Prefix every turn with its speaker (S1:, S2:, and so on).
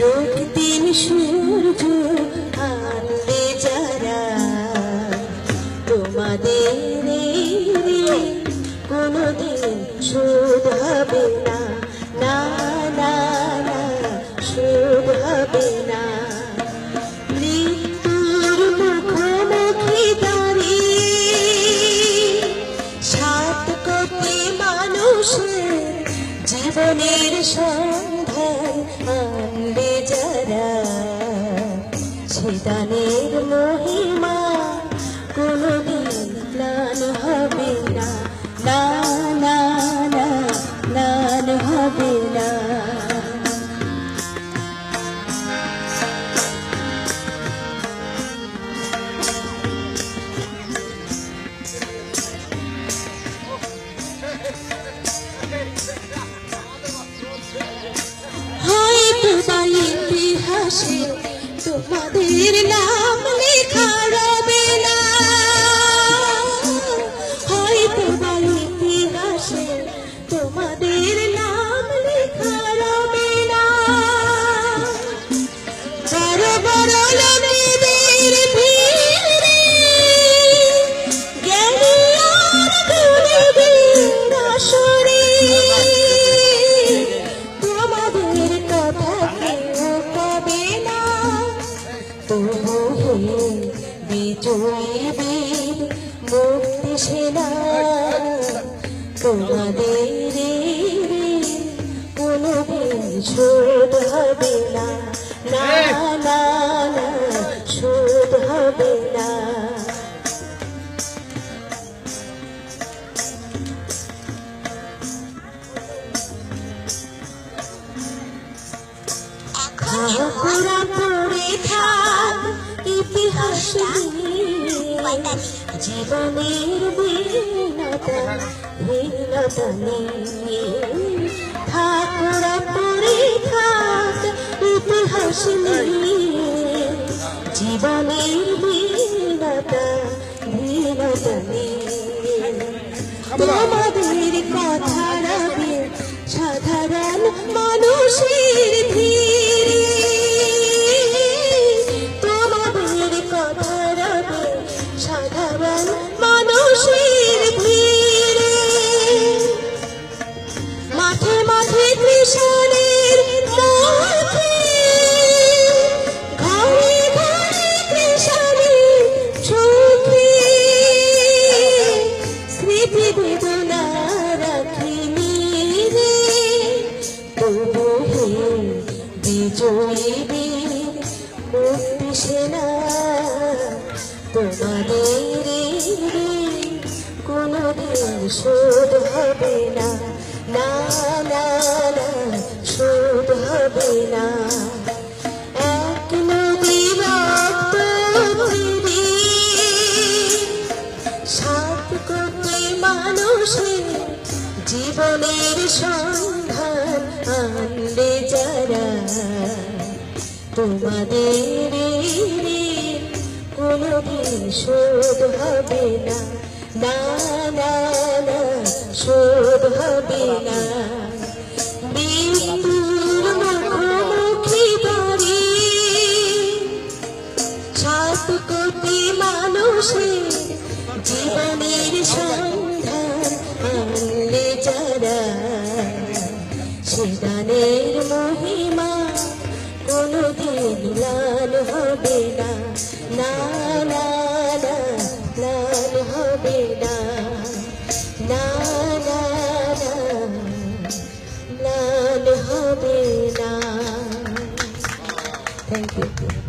S1: রক্তিম সূর্য আনলে যারা তোমাদের কোনদিন শোধ হবে না না না না, শোধ হবে না। জীবনের সন্ধান আনবে যারা সেদানের মহিমা ইতিহাসে তোমাদের নাম মুক্তি সেনা তোমাদের কোনো শোধ হবে না। না না না শোধ হবে না। খাকুরা পড়ে থাক ইতিহাস জীবনের ঠাকুরা পড়ে থাক ইতিহাস জীবনের তোমাদের কথা রাখে সাধারণ মানুষের তোমাদের কোনো দিন শোধ হবে না। না না না, শোধ হবে না। এক নদী রক্ত মানুষের জীবনের সন্ধান আনলে যারা, তোমাদের কোনদিন শোধ হবে না। শোধ হবে না। লাল হবে না থ্যাংক ইউ